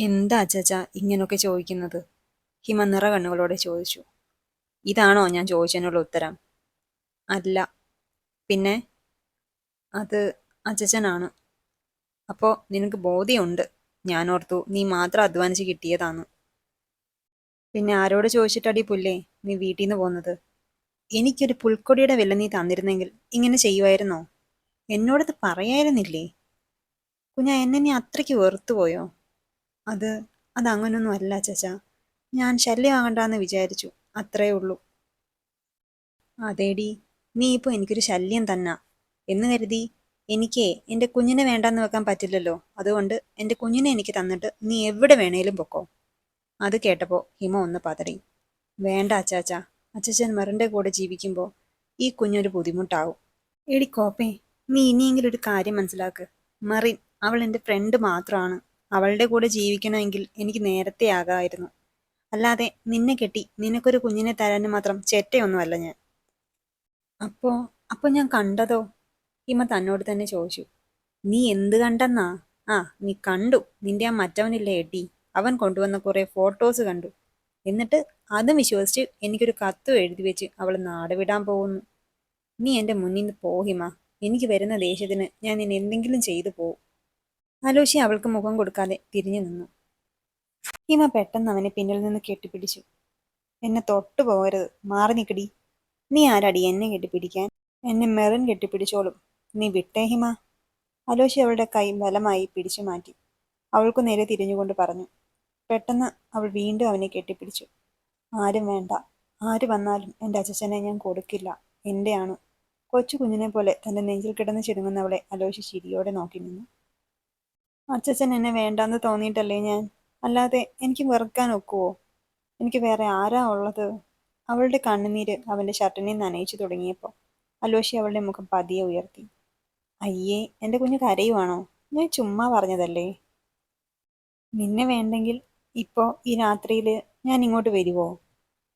എന്താ അച്ചാച്ച ഇങ്ങനൊക്കെ ചോദിക്കുന്നത്? ഹിമ നിറ കണ്ണുകളോടെ ചോദിച്ചു. ഇതാണോ ഞാൻ ചോദിച്ചതിനുള്ള ഉത്തരം? അല്ല. പിന്നെ? അത് അച്ചച്ചനാണ്. അപ്പോൾ നിനക്ക് ബോധ്യമുണ്ട്. ഞാൻ ഓർത്തു നീ മാത്രം അധ്വാനിച്ച് കിട്ടിയതാണ്. പിന്നെ ആരോട് ചോദിച്ചിട്ടടി പുല്ലേ നീ വീട്ടിൽ നിന്ന് പോകുന്നത് എനിക്കൊരു പുൽക്കൊടിയുടെ വില നീ തന്നിരുന്നെങ്കിൽ ഇങ്ങനെ ചെയ്യുമായിരുന്നോ എന്നോടത് പറയായിരുന്നില്ലേ? കുഞ്ഞ എന്നെ നീ അത്രയ്ക്ക് വെറുത്തു പോയോ അത് അതങ്ങനൊന്നും അല്ല ചച്ച. ഞാൻ ശല്യമാകണ്ടെന്ന് വിചാരിച്ചു. അത്രേ ഉള്ളൂ. അതേടി നീ ഇപ്പോൾ എനിക്കൊരു ശല്യം തന്ന. എന്ന് കരുതി എനിക്ക് എന്റെ കുഞ്ഞിനെ വേണ്ടെന്ന് വെക്കാൻ പറ്റില്ലല്ലോ. അതുകൊണ്ട് എന്റെ കുഞ്ഞിനെ എനിക്ക് തന്നിട്ട് നീ എവിടെ വേണേലും പൊക്കോ. അത് കേട്ടപ്പോൾ ഹിമ ഒന്ന് പതറി. വേണ്ട അച്ചാച്ച അച്ചച്ചൻ മറിന്റെ കൂടെ ജീവിക്കുമ്പോൾ ഈ കുഞ്ഞൊരു ബുദ്ധിമുട്ടാവും. എടി കോപ്പേ നീ ഇനിയെങ്കിലും ഒരു കാര്യം മനസ്സിലാക്ക്. മറിൻ അവൾ എന്റെ ഫ്രണ്ട് മാത്രമാണ് അവളുടെ കൂടെ ജീവിക്കണമെങ്കിൽ എനിക്ക് നേരത്തെ ആകാമായിരുന്നു. അല്ലാതെ നിന്നെ കെട്ടി നിനക്കൊരു കുഞ്ഞിനെ തരാനും മാത്രം ചെറ്റയൊന്നുമല്ല ഞാൻ. അപ്പോ അപ്പൊ ഞാൻ കണ്ടതോ? ഹിമ തന്നോട് തന്നെ ചോദിച്ചു. നീ എന്ത് കണ്ടെന്നാ? ആ നീ കണ്ടു. നിന്റെ ആ മറ്റവനില്ലേ എടി. അവൻ കൊണ്ടുവന്ന കുറെ ഫോട്ടോസ് കണ്ടു. എന്നിട്ട് അതും വിശ്വസിച്ച് എനിക്കൊരു കത്തും എഴുതി വെച്ച് അവൾ നാട് വിടാൻ പോകുന്നു. നീ എന്റെ മുന്നിൽ നിന്ന് പോഹിമ എനിക്ക് വരുന്ന ദേഷ്യത്തിന് ഞാൻ നിന്നെ എന്തെങ്കിലും ചെയ്തു പോവും. ആലോചി അവൾക്ക് മുഖം കൊടുക്കാതെ തിരിഞ്ഞു നിന്നു. ഹിമ പെട്ടെന്ന് അവനെ പിന്നിൽ നിന്ന് കെട്ടിപ്പിടിച്ചു. എന്നെ തൊട്ടു പോകരുത്. മാറി നിക്കടി. നീ ആരാടി? എന്നെ കെട്ടിപ്പിടിക്കാൻ? എന്നെ മെറിൻ കെട്ടിപ്പിടിച്ചോളും. നീ വിട്ടേ ഹിമ. അലോഷി അവളുടെ കൈ ബലമായി പിടിച്ചു മാറ്റി. അവൾക്കു നേരെ തിരിഞ്ഞുകൊണ്ട് പറഞ്ഞു. പെട്ടെന്ന് അവൾ വീണ്ടും അവനെ കെട്ടിപ്പിടിച്ചു. ആരും വേണ്ട. ആര് വന്നാലും എന്റെ അച്ഛനെ ഞാൻ കൊടുക്കില്ല. എന്റെയാണ് കൊച്ചു കുഞ്ഞിനെ പോലെ തന്റെ നെഞ്ചിൽ കിടന്ന് ചിടുങ്ങുന്നവളെ അലോഷി ചിരിയോടെ നോക്കി നിന്നു. അച്ഛൻ എന്നെ വേണ്ടാന്ന് തോന്നിയിട്ടല്ലേ ഞാൻ? അല്ലാതെ എനിക്ക് വെറുക്കാൻ ഒക്കുവോ? എനിക്ക് വേറെ ആരാ ഉള്ളത്? അവളുടെ കണ്ണുനീര് അവന്റെ ഷർട്ടിനെ നനയിച്ചു തുടങ്ങിയപ്പോൾ അലോഷി അവളുടെ മുഖം പതിയെ ഉയർത്തി. അയ്യേ എന്റെ കുഞ്ഞ് കരയുവാണോ? ഞാൻ ചുമ്മാ പറഞ്ഞതല്ലേ? നിന്നെ വേണ്ടെങ്കിൽ ഇപ്പോൾ ഈ രാത്രിയിൽ ഞാൻ ഇങ്ങോട്ട് വരുവോ?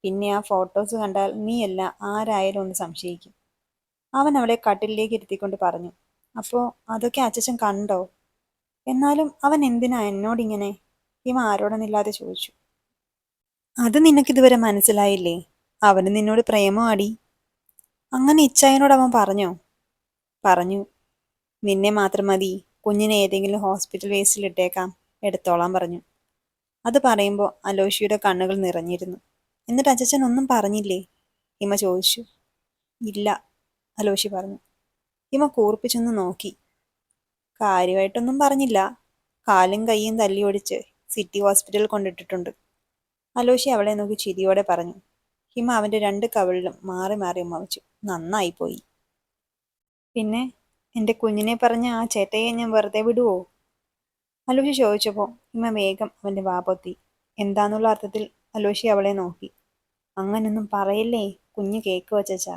പിന്നെ ആ ഫോട്ടോസ് കണ്ടാൽ നീയല്ല ആരായാലും ഒന്ന് സംശയിക്കും. അവൻ അവളെ കട്ടിലേക്ക് ഇരുത്തിക്കൊണ്ട് പറഞ്ഞു. അപ്പോൾ അതൊക്കെ അച്ഛൻ കണ്ടോ? എന്നാലും അവൻ എന്തിനാ എന്നോടിങ്ങനെ? ഹിമ ആരോടെന്നില്ലാതെ ചോദിച്ചു. അത് നിനക്കിതുവരെ മനസ്സിലായില്ലേ? അവന് നിന്നോട് പ്രേമോ അടി അങ്ങനെ ഇച്ചായനോട് അവൻ പറഞ്ഞോ? പറഞ്ഞു. നിന്നെ മാത്രം മതി. കുഞ്ഞിനെ ഏതെങ്കിലും ഹോസ്പിറ്റൽ വേസ്റ്റിൽ ഇട്ടേക്കാം. എടുത്തോളാം പറഞ്ഞു. അത് പറയുമ്പോൾ അലോഷിയുടെ കണ്ണുകൾ നിറഞ്ഞിരുന്നു. എന്നിട്ട് അച്ഛൻ ഒന്നും പറഞ്ഞില്ലേ? ഹിമ ചോദിച്ചു. ഇല്ല അലോഷി പറഞ്ഞു. ഹിമ കൂർപ്പിച്ചൊന്ന് നോക്കി. കാര്യമായിട്ടൊന്നും പറഞ്ഞില്ല. കാലും കൈയും തല്ലി ഒടിച്ച് സിറ്റി ഹോസ്പിറ്റലിൽ കൊണ്ടിട്ടിട്ടുണ്ട്. അലോഷി അവളെ നോക്കി ചിരിയോടെ പറഞ്ഞു. ഹിമ അവന്റെ രണ്ട് കവിളിലും മാറി മാറി നന്നായി പോയി. പിന്നെ എന്റെ കുഞ്ഞിനെ പറഞ്ഞ ആ ചേട്ടയെ ഞാൻ വെറുതെ വിടുവോ? അലോഷി ചോദിച്ചപ്പോൾ ഹിമ വേഗം അവന്റെ വാപൊത്തി എന്താന്നുള്ള അർത്ഥത്തിൽ അലോഷി അവളെ നോക്കി. അങ്ങനൊന്നും പറയല്ലേ? കുഞ്ഞ് കേക്ക് വച്ചാ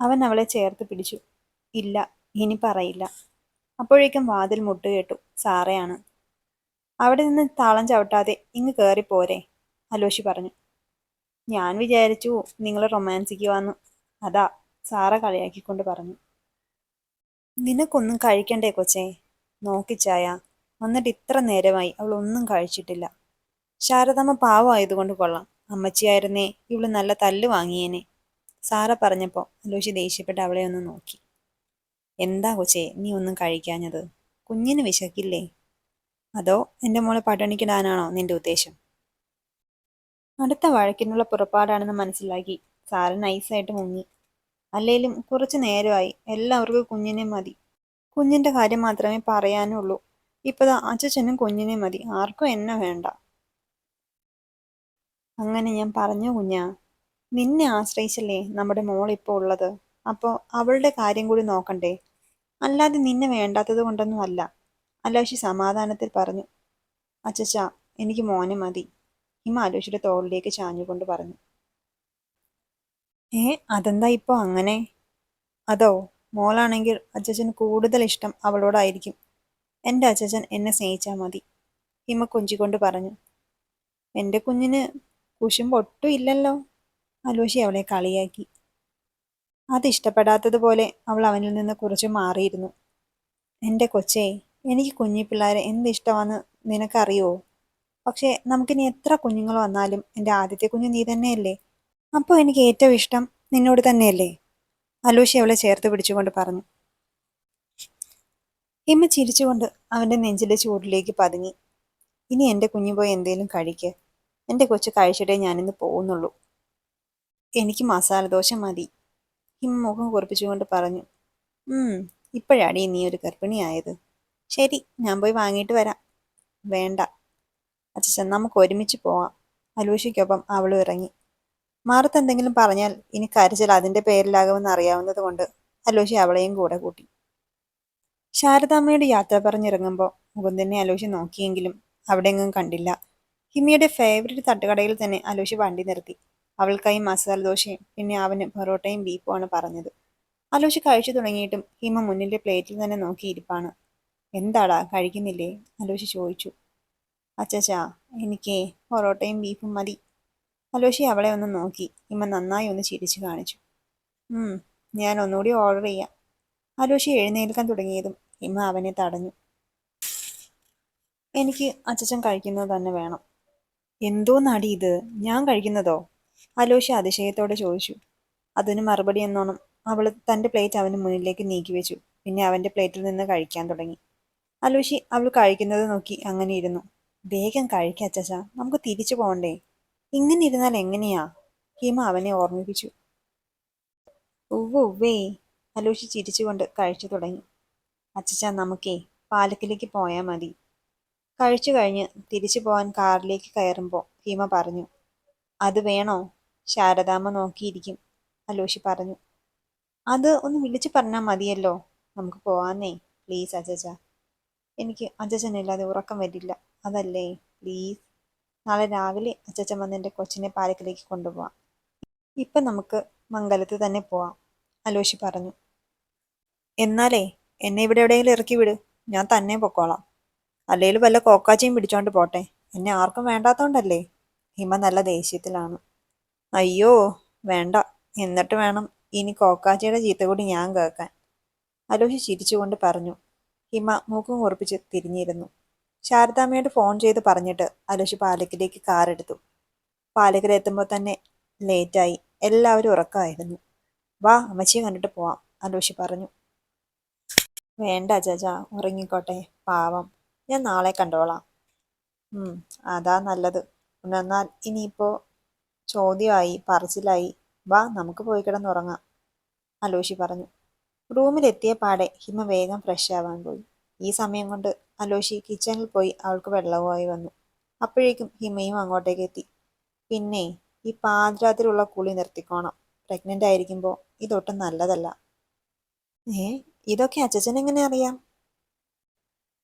അവൻ അവളെ ചേർത്ത് പിടിച്ചു. ഇല്ല ഇനി പറയില്ല. അപ്പോഴേക്കും വാതിൽ മുട്ടുകേട്ടു. സാറയാണ്. അവിടെ നിന്ന് താളം ചവിട്ടാതെ ഇങ്ങ് കയറിപ്പോരെ അലോഷി പറഞ്ഞു. ഞാൻ വിചാരിച്ചു നിങ്ങൾ റൊമാൻസിക്കുവാന്ന് അതാ സാറ കളിയാക്കിക്കൊണ്ട് പറഞ്ഞു. നിനക്കൊന്നും കഴിക്കണ്ടേ കൊച്ചേ? നോക്കിച്ചായ വന്നിട്ട് ഇത്ര നേരമായി അവൾ ഒന്നും കഴിച്ചിട്ടില്ല. ശാരദമ്മ പാവമായതുകൊണ്ട് കൊള്ളാം. അമ്മച്ചിയായിരുന്നേ ഇവൾ നല്ല തല്ല് വാങ്ങിയേനെ. സാറ പറഞ്ഞപ്പോൾ അലോഷി ദേഷ്യപ്പെട്ട് അവളെ ഒന്ന് നോക്കി. എന്താ കൊച്ചേ നീ ഒന്നും കഴിക്കാഞ്ഞത്? കുഞ്ഞിന് വിശക്കില്ലേ? അതോ എന്റെ മോളെ പട്ടണിക്കിടാനാണോ നിന്റെ ഉദ്ദേശം? അടുത്ത വഴക്കിനുള്ള പുറപ്പാടാണെന്ന് മനസ്സിലാക്കി സാറ് നൈസായിട്ട് മുങ്ങി. അല്ലേലും കുറച്ചു നേരമായി. എല്ലാവർക്കും കുഞ്ഞിനെ മതി. കുഞ്ഞിന്റെ കാര്യം മാത്രമേ പറയാനുള്ളൂ. ഇപ്പതാ അച്ഛനും കുഞ്ഞിനെ മതി. ആർക്കും എന്നെ വേണ്ട. അങ്ങനെ ഞാൻ പറഞ്ഞു കുഞ്ഞാ. നിന്നെ ആശ്രയിച്ചല്ലേ നമ്മുടെ മോൾ ഇപ്പോൾ ഉള്ളത്? അപ്പോൾ അവളുടെ കാര്യം കൂടി നോക്കണ്ടേ? അല്ലാതെ നിന്നെ വേണ്ടാത്തത് കൊണ്ടൊന്നും അല്ല. അലോഷി സമാധാനത്തിൽ പറഞ്ഞു. അച്ചച്ച എനിക്ക് മോനെ മതി. ഹിമ അലോഷിയുടെ തോളിലേക്ക് ചാഞ്ഞുകൊണ്ട് പറഞ്ഞു. ഏ അതെന്താ ഇപ്പോൾ അങ്ങനെ? അതോ മോളാണെങ്കിൽ അച്ചച്ചൻ കൂടുതൽ ഇഷ്ടം അവളോടായിരിക്കും. എന്റെ അച്ചച്ചൻ എന്നെ സ്നേഹിച്ചാൽ മതി. ഹിമ കൊഞ്ചിക്കൊണ്ട് പറഞ്ഞു. എന്റെ കുഞ്ഞിന് കുശുമ്പൊട്ടും ഇല്ലല്ലോ. അലോഷി അവളെ കളിയാക്കി. അത് ഇഷ്ടപ്പെടാത്തതുപോലെ അവൾ അവനിൽ നിന്ന് കുറച്ച് മാറിയിരുന്നു. എന്റെ കൊച്ചേ എനിക്ക് കുഞ്ഞി പിള്ളേരെ എന്ത് ഇഷ്ടമാണെന്ന് നിനക്കറിയോ? പക്ഷേ നമുക്കിനി എത്ര കുഞ്ഞുങ്ങൾ വന്നാലും എന്റെ ആദ്യത്തെ കുഞ്ഞ് നീ തന്നെയല്ലേ? അപ്പോൾ എനിക്ക് ഏറ്റവും ഇഷ്ടം നിന്നോട് തന്നെയല്ലേ? അലൂഷി അവളെ ചേർത്ത് പിടിച്ചുകൊണ്ട് പറഞ്ഞു. ഇമ്മ ചിരിച്ചുകൊണ്ട് അവന്റെ നെഞ്ചിലെ ചൂടിലേക്ക് പതുങ്ങി. ഇനി എന്റെ കുഞ്ഞു പോയി എന്തേലും കഴിക്ക്. എന്റെ കൊച്ചു കഴിച്ചിട്ടേ ഞാനിന്ന് പോകുന്നുള്ളൂ എനിക്ക് മസാല ദോശ മതി. ഹിമ മുഖം കുറിപ്പിച്ചുകൊണ്ട് പറഞ്ഞു ഇപ്പോഴാടി നീ ഒരു ഗർഭിണിയായത് ശരി ഞാൻ പോയി വാങ്ങിയിട്ട് വരാം. വേണ്ട അച്ഛൻ നമുക്ക് ഒരുമിച്ച് പോവാം. അലൂഷിക്കൊപ്പം അവളും ഇറങ്ങി. മാറത്ത് എന്തെങ്കിലും പറഞ്ഞാൽ ഇനി കരച്ചിൽ അതിന്റെ പേരിലാകുമെന്ന് അറിയാവുന്നത് കൊണ്ട് അലോഷി അവളെയും കൂടെ കൂട്ടി. ശാരദാമ്മയുടെ യാത്ര പറഞ്ഞിറങ്ങുമ്പോൾ മുകുന്ദനെ അലോഷി നോക്കിയെങ്കിലും അവിടെയെങ്ങും കണ്ടില്ല. ഹിമിയുടെ ഫേവററ്റ് തട്ടുകടയിൽ തന്നെ അലോഷി വണ്ടി നിർത്തി. അവൾക്കായി മസാല ദോശയും പിന്നെ അവന് പൊറോട്ടയും ബീഫുമാണ് പറഞ്ഞത്. അലോഷി കഴിച്ചു തുടങ്ങിയിട്ടും ഹിമ മുന്നിലെ പ്ലേറ്റിൽ തന്നെ നോക്കിയിരിപ്പാണ് എന്താടാ കഴിക്കുന്നില്ലേ? അലോഷി ചോദിച്ചു. അച്ചച്ചാ എനിക്ക് പൊറോട്ടയും ബീഫും മതി. അലോഷി അവളെ ഒന്ന് നോക്കി. ഹിമ നന്നായി ഒന്ന് ചിരിച്ചു കാണിച്ചു. ഞാൻ ഒന്നുകൂടി ഓർഡർ ചെയ്യാം. അലോഷി എഴുന്നേൽക്കാൻ തുടങ്ങിയതും ഹിമ അവനെ തടഞ്ഞു. എനിക്ക് അച്ചച്ചൻ കഴിക്കുന്നത് തന്നെ വേണം. എന്തോ നടി ഇത്? ഞാൻ കഴിക്കുന്നതോ? അലോഷി അതിശയത്തോടെ ചോദിച്ചു. അതിന് മറുപടി എന്നോണം അവൾ തന്റെ പ്ലേറ്റ് അവന് മുന്നിലേക്ക് നീക്കി വെച്ചു. പിന്നെ അവന്റെ പ്ലേറ്റിൽ നിന്ന് കഴിക്കാൻ തുടങ്ങി. അലോഷി അവൾ കഴിക്കുന്നത് നോക്കി അങ്ങനെ ഇരുന്നു. വേഗം കഴിക്ക അച്ചച്ച നമുക്ക് തിരിച്ചു പോകണ്ടേ ഇങ്ങനെ ഇരുന്നാൽ എങ്ങനെയാ? ഹിമ അവനെ ഓർമ്മിപ്പിച്ചു. ഉവ്വ് ഉവ്വേ അലോഷി ചിരിച്ചുകൊണ്ട് കഴിച്ചു തുടങ്ങി. അച്ചച്ച നമുക്കേ പാലക്കിലേക്ക് പോയാൽ മതി. കഴിച്ചു കഴിഞ്ഞ് തിരിച്ചു പോകാൻ കാറിലേക്ക് കയറുമ്പോൾ ഹിമ പറഞ്ഞു അത് വേണോ? ശാരദാമ്മ നോക്കിയിരിക്കും. അലോഷി പറഞ്ഞു. അത് ഒന്ന് വിളിച്ചു പറഞ്ഞാൽ മതിയല്ലോ. നമുക്ക് പോവാന്നേ. പ്ലീസ് അജജ. എനിക്ക് അജജനില്ലാതെ ഉറക്കം വരില്ല. അതല്ലേ? പ്ലീസ്. നാളെ രാവിലെ അച്ചച്ചൻ വന്ന് എന്റെ കൊച്ചിനെ പാലക്കിലേക്ക് കൊണ്ടുപോവാം. ഇപ്പം നമുക്ക് മംഗലത്ത് തന്നെ പോവാം. അലോഷി പറഞ്ഞു. എന്നാലേ എന്നെ ഇവിടെ എവിടെയെങ്കിലും ഇറക്കി വിട്. ഞാൻ തന്നെ പൊക്കോളാം. അല്ലെങ്കിൽ വല്ല കോക്കാച്ചയും പിടിച്ചോണ്ട് പോട്ടെ. എന്നെ ആർക്കും വേണ്ടാത്തോണ്ടല്ലേ? ഹിമ നല്ല ദേഷ്യത്തിലാണ്. അയ്യോ വേണ്ട. എന്നിട്ട് വേണം ഇനി കോക്കാച്ചയുടെ ചീത്ത കൂടി ഞാൻ കേൾക്കാൻ. അലോഷി ചിരിച്ചുകൊണ്ട് പറഞ്ഞു. ഹിമ മൂക്കും കുറിപ്പിച്ച് തിരിഞ്ഞിരുന്നു. ശാരദാമ്മയോട് ഫോൺ ചെയ്ത് പറഞ്ഞിട്ട് അലോഷി പാലക്കിലേക്ക് കാറെടുത്തു. എത്തുമ്പോൾ തന്നെ ലേറ്റായി. എല്ലാവരും ഉറക്കമായിരുന്നു. വാ അമ്മച്ചിയെ കണ്ടിട്ട് പോവാം അലോഷി പറഞ്ഞു. വേണ്ട ചാച്ച ഉറങ്ങിക്കോട്ടെ. പാവം. ഞാൻ നാളെ കണ്ടോളാം. അതാ നല്ലത്. എന്നാൽ ഇനിയിപ്പോൾ ചോദ്യമായി പറച്ചിലായി വാ നമുക്ക് പോയി കിടന്നുറങ്ങാം അലോഷി പറഞ്ഞു. റൂമിലെത്തിയ പാടെ ഹിമ വേഗം ഫ്രഷ് ആവാൻ പോയി. ഈ സമയം കൊണ്ട് അലോഷി കിച്ചണിൽ പോയി അവൾക്ക് വെള്ളവുമായി വന്നു. അപ്പോഴേക്കും ഹിമയും അങ്ങോട്ടേക്ക് എത്തി. പിന്നെ ഈ പാതിരാത്രിയുള്ള കുളി നിർത്തിക്കോണം. പ്രഗ്നന്റ് ആയിരിക്കുമ്പോൾ ഇതൊട്ടും നല്ലതല്ല. ഏ ഇതൊക്കെ അച്ഛൻ എങ്ങനെ അറിയാം?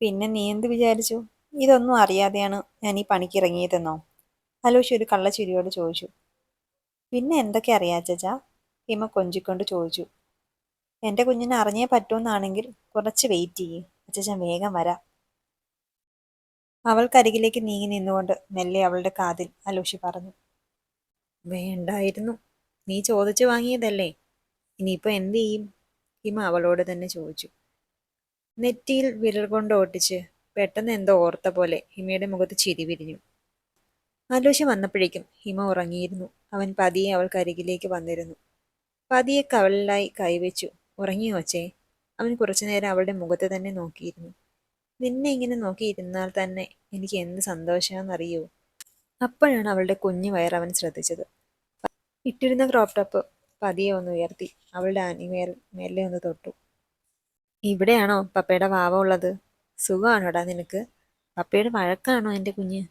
പിന്നെ നീ എന്ത് വിചാരിച്ചു? ഇതൊന്നും അറിയാതെയാണ് ഞാൻ ഈ പണിക്ക് ഇറങ്ങിയതെന്നോ? അലോഷി ഒരു കള്ളച്ചിരിയോട് ചോദിച്ചു. പിന്നെ എന്തൊക്കെ അറിയാ അച്ഛാ ഹിമ കൊഞ്ചിക്കൊണ്ട് ചോദിച്ചു. എന്റെ കുഞ്ഞിനെ അറിഞ്ഞേ പറ്റുമെന്നാണെങ്കിൽ കുറച്ച് വെയിറ്റ് ചെയ്യേ. അച്ഛൻ വേഗം വരാം. അവൾക്കരികിലേക്ക് നീങ്ങി നിന്നുകൊണ്ട് മെല്ലെ അവളുടെ കാതിൽ അലോഷി പറഞ്ഞു. വേണ്ടായിരുന്നു. നീ ചോദിച്ചു വാങ്ങിയതല്ലേ. ഇനിയിപ്പോൾ എന്ത് ചെയ്യും? ഹിമ അവളോട് തന്നെ ചോദിച്ചു. നെറ്റിയിൽ വിരൽ കൊണ്ട് ഓട്ടിച്ച് പെട്ടെന്ന് എന്തോ ഓർത്ത പോലെ ഹിമയുടെ മുഖത്ത് ചിരി വിരിഞ്ഞു. ആലോചി വന്നപ്പോഴേക്കും ഹിമ ഉറങ്ങിയിരുന്നു. അവൻ പതിയെ അവൾക്കരികിലേക്ക് വന്നിരുന്നു. പതിയെ കവളിലായി കൈവച്ചു. ഉറങ്ങി അച്ചേ അവൻ കുറച്ചുനേരം അവളുടെ മുഖത്ത് തന്നെ നോക്കിയിരുന്നു. നിന്നെ ഇങ്ങനെ നോക്കിയിരുന്നാൽ തന്നെ എനിക്ക് എന്ത് സന്തോഷമാണെന്നറിയോ അപ്പോഴാണ് അവളുടെ കുഞ്ഞു അവൻ ശ്രദ്ധിച്ചത്. ഇട്ടിരുന്ന ക്രോപ്പ് ടോപ്പ് പതിയെ ഒന്ന് ഉയർത്തി. അവളുടെ അനിമേൽ മേലെ ഒന്ന് തൊട്ടു. ഇവിടെയാണോ പപ്പയുടെ വാവ ഉള്ളത്? സുഖമാണോടാ നിനക്ക്? പപ്പയുടെ വഴക്കാണോ എന്റെ കുഞ്ഞ്?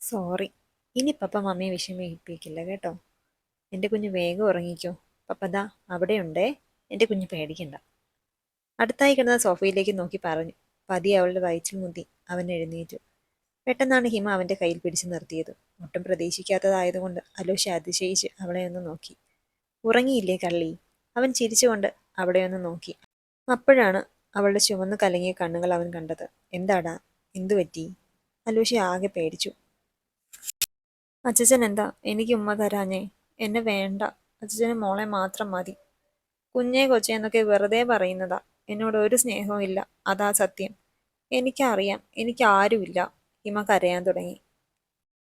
സോറി. ഇനി പപ്പ മമ്മിയെ വിഷമിപ്പിക്കില്ല കേട്ടോ. എന്റെ കുഞ്ഞ് വേഗം ഉറങ്ങിക്കോ. പപ്പ ദാ അവിടെയുണ്ടേ. എന്റെ കുഞ്ഞ് പേടിക്കണ്ട. അടുത്തായി കിടന്ന സോഫയിലേക്ക് നോക്കി പറഞ്ഞു. പതി അവളുടെ വയറ്റിൽ മുന്തി അവൻ എഴുന്നേറ്റു. പെട്ടെന്നാണ് ഹിമ അവന്റെ കയ്യിൽ പിടിച്ചു നിർത്തിയത്. ഒട്ടും പ്രതീക്ഷിക്കാത്തതായതുകൊണ്ട് അലോഷ അതിശയിച്ച് അവളെ ഒന്ന് നോക്കി. ഉറങ്ങിയില്ലേ കള്ളി? അവൻ ചിരിച്ചുകൊണ്ട് അവിടെ ഒന്ന് നോക്കി. അപ്പോഴാണ് അവളുടെ ചുവന്ന് കലങ്ങിയ കണ്ണുകൾ അവൻ കണ്ടത്. എന്താടാ? എന്തു പറ്റി അലോഷി ആകെ പേടിച്ചു. അച്ഛൻ എന്താ? എനിക്ക് ഉമ്മ തരാഞ്ഞേ. എന്നെ വേണ്ട. അച്ഛന് മോളെ മാത്രം മതി. കുഞ്ഞേ കൊച്ചേ എന്നൊക്കെ വെറുതെ പറയുന്നതാ. എന്നോട് ഒരു സ്നേഹവും ഇല്ല. അതാ സത്യം. എനിക്കറിയാം. എനിക്ക് ആരുമില്ല ഹിമ കരയാൻ തുടങ്ങി.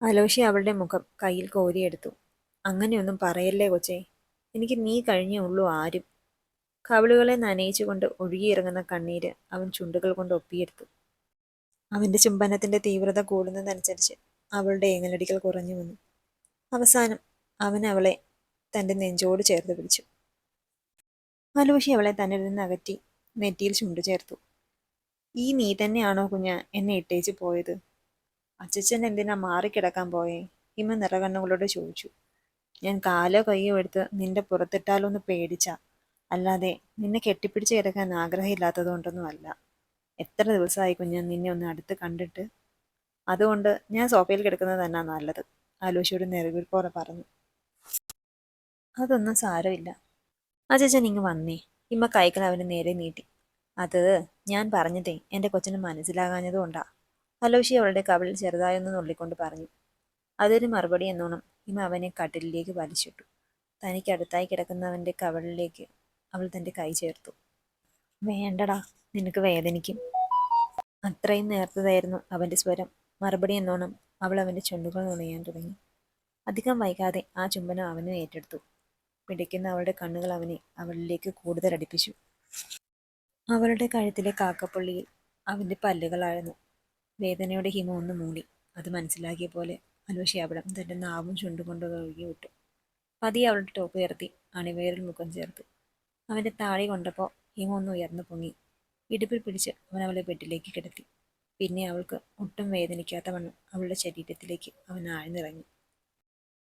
അലോഷി അവളുടെ മുഖം കയ്യിൽ കോരിയെടുത്തു. അങ്ങനെയൊന്നും പറയല്ലേ കൊച്ചേ? എനിക്ക് നീ കഴിഞ്ഞേ ഉള്ളൂ ആരും. കവിളുകളെ നനയിച്ചുകൊണ്ട് ഒഴുകിയിറങ്ങുന്ന കണ്ണീര് അവൻ ചുണ്ടുകൾ കൊണ്ട് ഒപ്പിയെടുത്തു. അവന്റെ ചുംബനത്തിന്റെ തീവ്രത കൂടുന്നതനുസരിച്ച് അവളുടെ ഏങ്ങലടികൾ കുറഞ്ഞു വന്നു. അവസാനം അവൻ അവളെ തന്റെ നെഞ്ചോട് ചേർത്ത് പിടിച്ചു. മലൂഷി അവളെ തന്നിൽ നിന്ന് അകറ്റി നെറ്റിയിൽ ചുണ്ടു ചേർത്തു. ഈ നീ തന്നെയാണോ കുഞ്ഞ എന്നെ ഇട്ടേച്ച് പോയത്? അച്ചച്ചൻ എന്തിനാ മാറിക്കിടക്കാൻ പോയേ? ഹിമ നിറകണ്ണുകളോട് ചോദിച്ചു. ഞാൻ കാലോ കയ്യോ എടുത്ത് നിന്റെ പുറത്തിട്ടാലോ എന്ന് പേടിച്ചാ. അല്ലാതെ നിന്നെ കെട്ടിപ്പിടിച്ച് കിടക്കാൻ ആഗ്രഹമില്ലാത്തതുകൊണ്ടൊന്നും അല്ല. എത്ര ദിവസമായി കുഞ്ഞ് നിന്നെ ഒന്ന് അടുത്ത് കണ്ടിട്ട്? അതുകൊണ്ട് ഞാൻ സോഫയിൽ കിടക്കുന്നത് തന്നെ നല്ലത്. ആലോചിയോട് പോലെ പറഞ്ഞു. അതൊന്നും സാരമില്ല. ആ ചേച്ചൻ ഇങ്ങ് വന്നേ. ഇമ്മ കൈകൾ അവന് നേരെ നീട്ടി. അത് ഞാൻ പറഞ്ഞതേ എന്റെ കൊച്ചിന് മനസ്സിലാകാഞ്ഞതുകൊണ്ടാ അലോഷി അവളുടെ കവിളിൽ ചെറുതായൊന്ന് നുള്ളിക്കൊണ്ട് പറഞ്ഞു. അതൊരു മറുപടി എന്നോണം ഇമ്മ അവനെ കട്ടിലിലേക്ക് വലിച്ചിട്ടു. തനിക്ക് അടുത്തായി കിടക്കുന്നവന്റെ കവളിലേക്ക് അവൾ തന്റെ കൈ ചേർത്തു. വേണ്ടടാ നിനക്ക് വേദനിക്കും. അത്രയും നേർത്തതായിരുന്നു അവന്റെ സ്വരം. മറുപടി എന്നോണം അവൾ അവന്റെ ചുണ്ടുകൾ നുണയാൻ തുടങ്ങി. അധികം വൈകാതെ ആ ചുംബനം അവനെ ഏറ്റെടുത്തു. പിടിക്കുന്ന അവളുടെ കണ്ണുകൾ അവനെ അവളിലേക്ക് കൂടുതൽ അടുപ്പിച്ചു. അവളുടെ കഴുത്തിലെ കാക്കപ്പുള്ളിയിൽ അവന്റെ പല്ലുകളായിരുന്നു വേദനയുടെ ഹിമ ഒന്ന് മൂടി. അത് മനസ്സിലാക്കിയ പോലെ അനുഷി അവിടം തന്റെ നാവും ചുണ്ടുകൊണ്ട് ഒഴുകി വിട്ടു. പതിയെ അവളുടെ ടോപ്പ് ഉയർത്തി അണിവേറിൽ മുഖം ചേർത്തു. അവന്റെ താഴെ കൊണ്ടപ്പോൾ ഹിമ ഒന്ന് ഉയർന്നു പൊങ്ങി. ഇടുപ്പിൽ പിടിച്ച് അവൻ അവളെ ബെഡിലേക്ക് കിടത്തി. പിന്നെ അവൾക്ക് ഒട്ടും വേദനിക്കാത്ത വണ്ണം അവളുടെ ശരീരത്തിലേക്ക് അവൻ ആഴ്ന്നിറങ്ങി.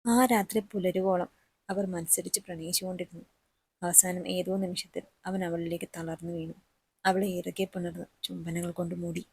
ആ രാത്രി പുലരുവോളം അവർ മത്സരിച്ച് പ്രണയിച്ചുകൊണ്ടിരുന്നു. അവസാനം ഏതോ നിമിഷത്തിൽ അവൻ അവളിലേക്ക് തളർന്നു വീണു. അവളെ ഇറകെ പുണർന്ന് ചുംബനങ്ങൾ കൊണ്ട് മൂടി.